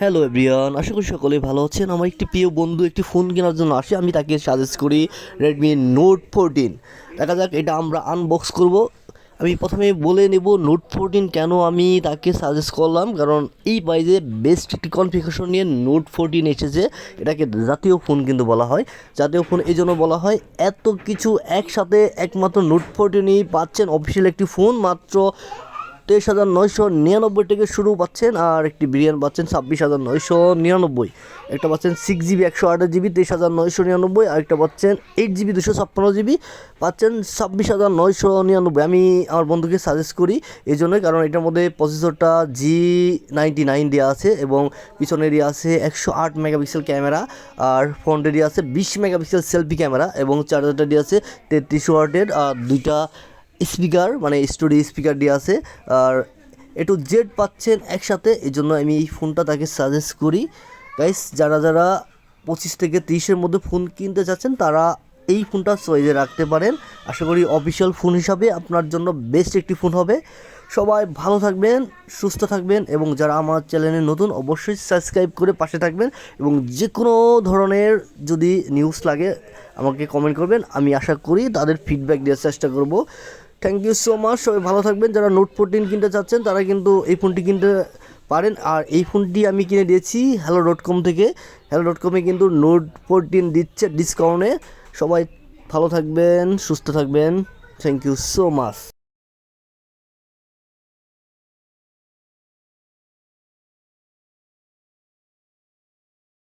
Hello everyone আশা করি সকলেই ভালো আছেন। আমার একটি প্রিয় বন্ধু একটি ফোন কেনার জন্য আসে। আমি তাকে সাজেস্ট করি রেডমি নোট ফোরটিন দেখা যাক, এটা আমরা আনবক্স করব। আমি প্রথমে বলে নেব নোট ফোরটিন কেন আমি তাকে সাজেস্ট করলাম। কারণ এই প্রাইজে বেস্ট একটি কনফিগারেশন নিয়ে নোট ফোরটিন এসেছে। এটাকে জাতীয় ফোন কিন্তু বলা হয়। জাতীয় ফোন এই জন্য বলা হয়, এত কিছু একসাথে একমাত্র নোট ফোরটিনই পাচ্ছেন। অফিসিয়াল একটি ফোন মাত্র তেইশ হাজার নয়শো নিরানব্বই থেকে শুরু পাচ্ছেন আর একটি বিরিয়ানি পাচ্ছেন ছাব্বিশ হাজার নয়শো নিরানব্বই। একটা পাচ্ছেন সিক্স জিবি একশো আঠাশ জিবি তেইশ হাজার নয়শো নিরানব্বই আর একটা পাচ্ছেন এইট জিবি দুশো ছাপ্পান্ন জিবি পাচ্ছেন ছাব্বিশ হাজার নয়শো নিরানব্বই। আমি আমার বন্ধুকে সাজেস্ট করি এই জন্যই, কারণ এটার মধ্যে প্রসেসরটা জি নাইনটি নাইন দেওয়া আছে এবং পিছনে দেওয়া আছে একশো আট মেগাপিক্সেল ক্যামেরা আর ফ্রন্টে দেওয়া আছে বিশ মেগাপিক্সেল সেলফি ক্যামেরা এবং চার্জারটা দিয়ে আছে তেত্রিশ ওয়াটের আর দুইটা স্পিকার মানে স্টোরি স্পিকার দিয়ে আছে। আর একটু জেড পাচ্ছেন একসাথে এই জন্য আমি এই ফোনটা তাকে সাজেস্ট করি। গাইস যারা যারা পঁচিশ থেকে তিরিশের মধ্যে ফোন কিনতে চাচ্ছেন, তারা এই ফোনটা চয়েজে রাখতে পারেন। আশা করি অফিসিয়াল ফোন হিসাবে আপনার জন্য বেস্ট একটি ফোন হবে। সবাই ভালো থাকবেন, সুস্থ থাকবেন এবং যারা আমার চ্যানেলে নতুন অবশ্যই সাবস্ক্রাইব করে পাশে থাকবেন এবং যে কোনো ধরনের যদি নিউজ লাগে আমাকে কমেন্ট করবেন। আমি আশা করি তাদের ফিডব্যাক দেওয়ার চেষ্টা করব। থ্যাংক ইউ সো মাচ সবাই ভালো থাকবেন। যারা নোট ফোরটিন কিনতে চাচ্ছেন, তারা কিন্তু এই ফোনটি কিনতে পারেন। আর এই ফোনটি আমি কিনে দিয়েছি হ্যালো ডট কম থেকে। হ্যালো ডট কমে কিন্তু নোট ফোরটিন দিচ্ছে ডিসকাউন্টে সবাই ভালো থাকবেন, সুস্থ থাকবেন। Thank you so much